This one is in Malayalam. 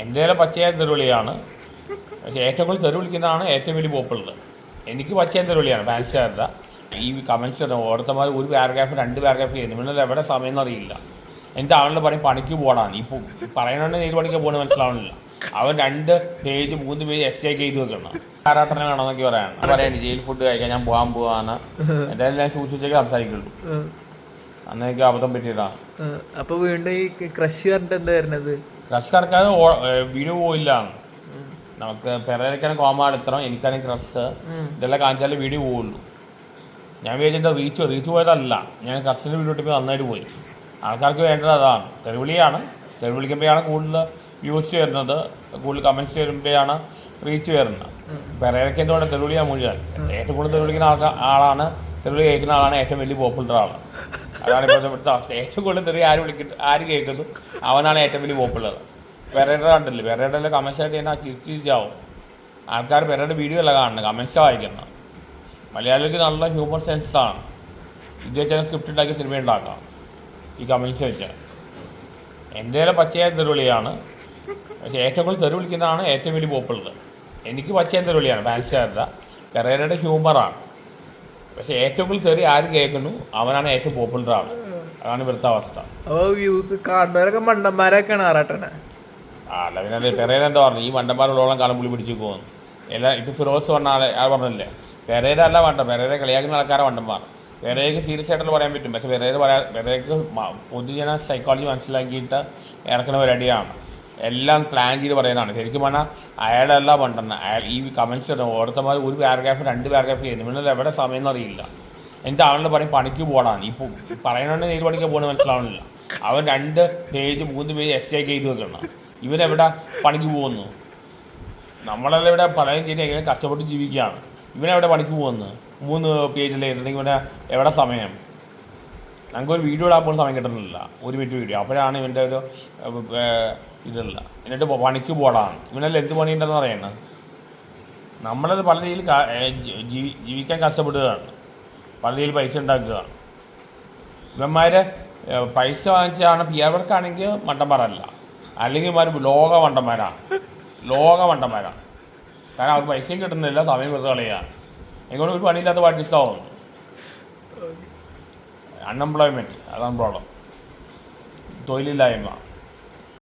എന്റെ പച്ചയായ തെരുവിളിയാണ്. പക്ഷേ ഏറ്റവും കൂടുതൽ തെറി വിളിക്കുന്നതാണ് ഏറ്റവും വലിയ പോപ്പുള്ളത്. എനിക്ക് പച്ചയായ തെരുവിളിയാണ് ഫാൻസുകാരുടെ ഈ കമൻസ് ഓരോരുത്തമാർ ഒരു പാരഗ്രാഫ് രണ്ട് പാരഗ്രാഫ് ചെയ്യുന്നു. നിങ്ങൾ എവിടെ സമയം എന്നറിയില്ല എന്റെ അവളുടെ പറയും പണിക്ക് പോകണം ഇപ്പോൾ പറയണോണ്ട് ഏത് പണിക്ക് പോകണം മനസ്സിലാവണില്ല. അവൻ രണ്ട് പേജ് മൂന്ന് പേജ് എക്സ്റ്റേക്ക് ചെയ്ത് വെക്കണം. ആരാട്ടനെ വേണമെന്നൊക്കെ പറയാണ് പറയാണ് ജയിൽ ഫുഡ് കഴിക്കാൻ ഞാൻ പോകാൻ പോകാന്ന് എന്തായാലും ഞാൻ സൂക്ഷിച്ചൊക്കെ സംസാരിക്കുള്ളൂ. അന്നേക്ക് അബദ്ധം പറ്റിയതാണ്. അപ്പൊ വീണ്ടും ഈ ക്രഷ് പറഞ്ഞിട്ട് എന്താ വരുന്നത്? ക്രഷ് വീഡിയോ പോയില്ല നമുക്ക് പെരക്കാനും കോമാട് എടുത്തണം എനിക്കാണെങ്കിൽ ക്രഷ് ഇതെല്ലാം കാണിച്ചാലേ വീഡിയോ പോവുള്ളൂ. ഞാൻ വിചാരിച്ചത് റീച്ച് റീച്ച് പോയതല്ല. ഞാൻ ക്രഷിന്റെ വീഡിയോ ഇട്ടിപ്പോൾ നന്നായിട്ട് പോയി. ആൾക്കാർക്ക് വേണ്ടത് അതാണ്. തെരുവിളിയാണ് തെരുവിളിക്കുമ്പോഴാണ് കൂടുതൽ വ്യൂസ് വരുന്നത്. കൂടുതൽ കമന്റ്സ് വരുമ്പോഴാണ് റീച്ച് വരുന്നത്. പെരേരയ്ക്ക് എന്തുകൊണ്ട് തെരുവിളിയാണ് മുഴുവൻ? ഏറ്റവും കൂടുതൽ തെരുവിളിക്കുന്ന ആൾക്കാ ആളാണ് തെരുവിളി കേൾക്കുന്ന ആളാണ് ഏറ്റവും വലിയ പോപ്പുലർ ആൾ അതാണ് ഇപ്പോഴത്തെ ഇവിടുത്തെ അവസ്ഥ. ഏറ്റവും കൂടുതൽ തെറി ആര് വിളിക്കുന്നു ആര് കേൾക്കുന്നു? അവനാണ് ഏറ്റവും വലിയ പോപ്പുള്ളത് പെരയുടെ കണ്ടില്ലേ പെരയുടെ കമൻസ് ആയിട്ട് തന്നെ ചിരിച്ച് ചിരിച്ചാവും. ആൾക്കാർ പെരയുടെ വീഡിയോ അല്ല കാണുന്നത്. കമൻസ് വായിക്കുന്നത്. മലയാളികൾക്ക് നല്ല ഹ്യൂമർ സെൻസാണ് ഇത് വെച്ചാൽ സ്ക്രിപ്റ്റ് ഉണ്ടാക്കി സിനിമ ഉണ്ടാക്കാം. ഈ കമൻസ് വെച്ച്. എന്റെ പച്ചയായ തെരുവിളിയാണ് പക്ഷേ ഏറ്റവും കൂടുതൽ തെറി വിളിക്കുന്നതാണ് ഏറ്റവും വലിയ പോപ്പുള്ളത് എനിക്ക് പച്ചയായ തെരുവിളിയാണ് ഫാൻസുകാരുടെ പെരയുടെ ഹ്യൂമറാണ് പക്ഷേ ഏറ്റവും കൂടുതൽ തെറി ആര് കേൾക്കുന്നു. അവനാണ് ഏറ്റവും പോപ്പുലർ ആൾ അതാണ് ഇവിടുത്തെ അവസ്ഥ. അപ്പൊ വ്യൂസ് കാണുന്നവരൊക്കെ മണ്ടന്മാരൊക്കെയാണ് ആറാട്ടനെ ആ അല്ല പിന്നെ പെരേര എന്താ പറഞ്ഞു ഈ മണ്ടന്മാരുള്ളോളം കാലം പുള്ളി പിടിച്ചു പോകുന്നു. എല്ലാ ഇപ്പം ഫിറോസ് പറഞ്ഞ ആളെ ആ പറഞ്ഞില്ലേ? പെരേര അല്ല വേണ്ട പെരേര കളിയാക്കുന്ന ആൾക്കാരെ മണ്ടന്മാർ. പെരേരയ്ക്ക് സീരിയസ് ആയിട്ടുള്ള പറയാൻ പറ്റും. പക്ഷെ പെരേര പറയാ പെരേരയ്ക്ക് പൊതുജന സൈക്കോളജി മനസ്സിലാക്കിയിട്ട് ഇറക്കുന്ന പരിപാടിയാണ് എല്ലാം പ്ലാൻ ചെയ്ത് പറയുന്നതാണ്. ശരിക്കും പറഞ്ഞാൽ അയാളല്ല പണ്ടെന്ന്. അയാൾ ഈ കമൻസ് ഓർത്തമാർ ഒരു പാരഗ്രാഫ് രണ്ട് പാരഗ്രാഫ് ചെയ്യുന്നു പിന്നെ എവിടെ സമയം എന്നറിയില്ല. എന്നിട്ട് അവനോട് പറയും പണിക്ക് പോടാണ് ഇപ്പോൾ പറയണമെങ്കിൽ നീ പണിക്ക് പോകണം മനസ്സിലാവണില്ല. അവൻ രണ്ട് പേജ് മൂന്ന് പേജ് എക്സ്റ്റേക്ക് ചെയ്ത് വെക്കണം. ഇവനെവിടെ പണിക്ക് പോകുന്നു നമ്മളെല്ലാം ഇവിടെ പറയുകയും ചെയ്ത് എങ്ങനെ കഷ്ടപ്പെട്ട് ജീവിക്കുകയാണ്. ഇവനെവിടെ പണിക്ക് പോകുന്നു മൂന്ന് പേജിൽ ഇവനെ എവിടെ സമയം? ഞങ്ങൾക്കൊരു വീഡിയോ ഇടാൻ പോലും സമയം കിട്ടുന്നില്ല. ഒരു മിനിറ്റ് വീഡിയോ. അപ്പോഴാണ് ഇവന്റെ ഒരു ഇതുള്ള എന്നിട്ട് പണിക്ക് പോടാണ് ഇവനെല്ലാം എന്ത് പണിയുണ്ടെന്ന് അറിയണം? നമ്മളത് പല രീതിയിൽ ജീവിക്കാൻ കഷ്ടപ്പെടുകയാണ്. പല രീതിയിൽ പൈസ ഉണ്ടാക്കുക ഇവന്മാർ പൈസ വാങ്ങിച്ചാണ് പി ആർ വർക്കാണെങ്കിൽ മണ്ടന്മാരല്ല. അല്ലെങ്കിൽ ഇവന്മാർ ലോക മണ്ടന്മാരാണ്. ലോക മണ്ടന്മാരാണ്. കാരണം അവർക്ക് പൈസയും കിട്ടുന്നില്ല സമയം വെറുതെ കളയുക എങ്ങനെ ഒരു പണിയില്ലാത്ത പാർട്ടിസ്റ്റാവും അൺഎംപ്ലോയ്മെന്റ് അതാണ് പ്രോബ്ലം തൊഴിലില്ലായ്മ.